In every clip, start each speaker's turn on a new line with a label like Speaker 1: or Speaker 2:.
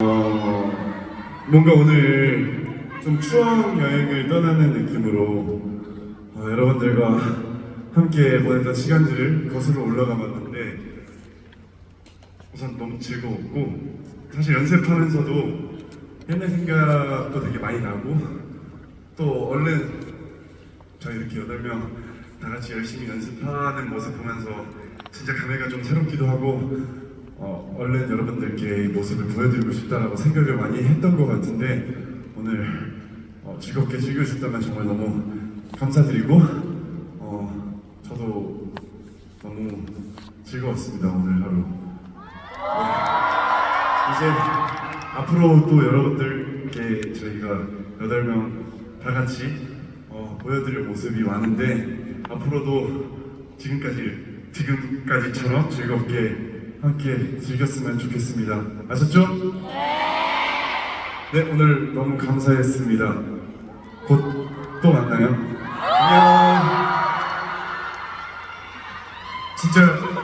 Speaker 1: 어, 뭔가 오늘 좀 추억 여행을 떠나는 느낌으로 어, 여러분들과 함께 보냈던 시간들을 거슬러 올라가 봤는데 우선 너무 즐거웠고 사실 연습하면서도 옛날 생각도 되게 많이 나고 또 얼른 저희 이렇게 여덟 명 다 같이 열심히 연습하는 모습 보면서 진짜 감회가 좀 새롭기도 하고 어, 얼른 여러분들께 이 모습을 보여드리고 싶다라고 생각을 많이 했던 것 같은데 오늘 어, 즐겁게 즐겨주셨다면 정말 너무 감사드리고 어, 저도 너무 즐거웠습니다 오늘 하루 네. 이제 앞으로 또 여러분들께 저희가 여덟 명 다 같이 어, 보여드릴 모습이 많은데 앞으로도 지금까지 지금까지처럼 즐겁게 함께 즐겼으면 좋겠습니다. 아셨죠? 네 오늘 너무 감사했습니다. 곧 또 만나요. 안녕.
Speaker 2: 진짜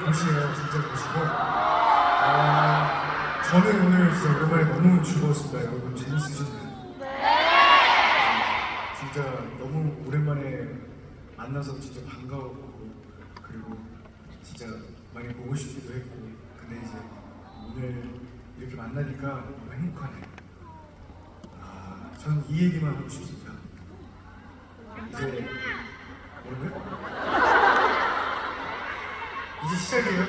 Speaker 2: 보시네요. 진짜 보시고. 아, 저는 오늘 진짜 오랜만에 너무 즐거웠습니다. 여러분 재밌으셨나요? 진짜 너무 오랜만에 만나서 진짜 반가웠고 그리고 진짜 많이 보고 싶기도 했고 근데 이제 오늘 이렇게 만나니까 너무 행복하네요. 아, 전 이 얘기만 하고 싶습니다. 이제 뭐라고요? 이제 시작이에요.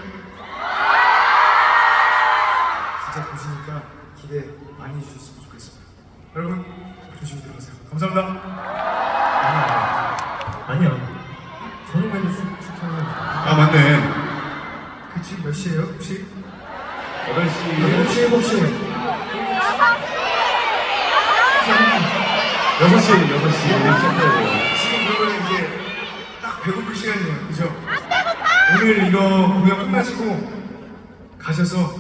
Speaker 2: 진짜 보시니까 기대 많이 해주셨으면 좋겠습니다. 여러분 조심히 들어가세요. 감사합니다.
Speaker 3: 아니야. 저녁에도 추천해.
Speaker 1: 아 맞네.
Speaker 2: 그 지금 몇 시예요? 혹시?
Speaker 1: 8시
Speaker 2: 7시, 7시.
Speaker 1: 6시 6시 시작해요.
Speaker 2: 지금 그러면 이제 딱 배고플 시간이에요. 그죠? 오늘 이거 공연 끝나시고 가셔서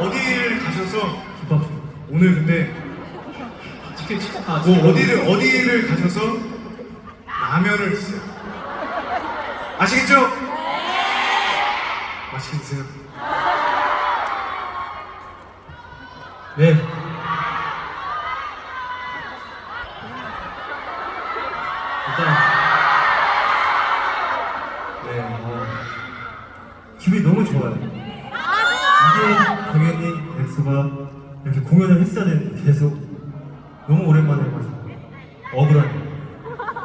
Speaker 2: 어디를 가셔서
Speaker 3: 김밥.
Speaker 2: 오늘 근데
Speaker 3: 치킨 치킨. 아,
Speaker 2: 뭐 어디를 어디를 가셔서 라면을 드세요. 아시겠죠? 맛있게 드세요.
Speaker 3: 네. 일단 네. 어, 기분이 너무 좋아요. 당연히 엑소가 이렇게 공연을 했어야 되는데 계속 너무 오랜만에 해가지고 억울하네요.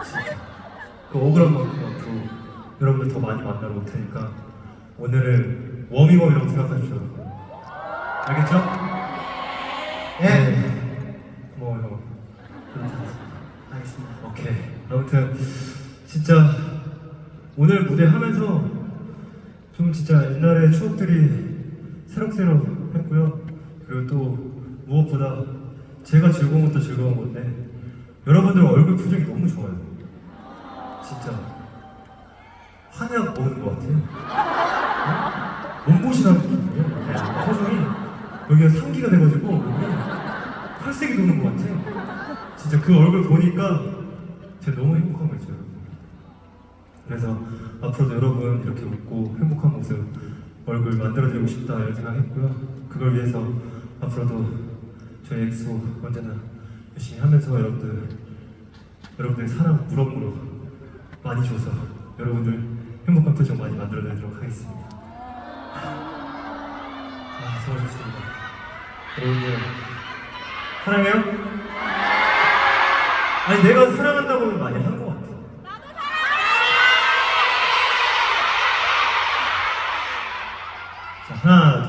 Speaker 3: 진짜. 그 억울한 만큼 앞으로 여러분들 더 많이 만나러 올 테니까 오늘을 워밍업이라고 생각하십시오. 알겠죠? 네. 고마워요. 알겠습니다. 오케이. 아무튼 진짜 오늘 무대 하면서 좀 진짜 옛날의 추억들이 새록새록 했고요. 그리고 또 무엇보다 제가 즐거운 것도 즐거운 건데 여러분들 얼굴 표정이 너무 좋아요. 진짜 한약 먹는 것 같아요. 느낌이에요. 네, 표정이 여기가 상기가 돼가지고 팔색이 도는 것 같아. 진짜 그 얼굴 보니까 제가 너무 행복한 거 있죠. 그래서 앞으로도 여러분 이렇게 웃고 행복한 모습 얼굴 만들어드리고 싶다 이런 생각했고요. 그걸 위해서 앞으로도 저희 엑소 언제나 열심히 하면서 여러분들 여러분들 사랑 무럭무럭 많이 줘서 여러분들 행복한 표정 많이 만들어내도록 하겠습니다. 아, 수고하셨습니다. 여러분들 사랑해요? 아니 내가 사랑한다고 많이 nada.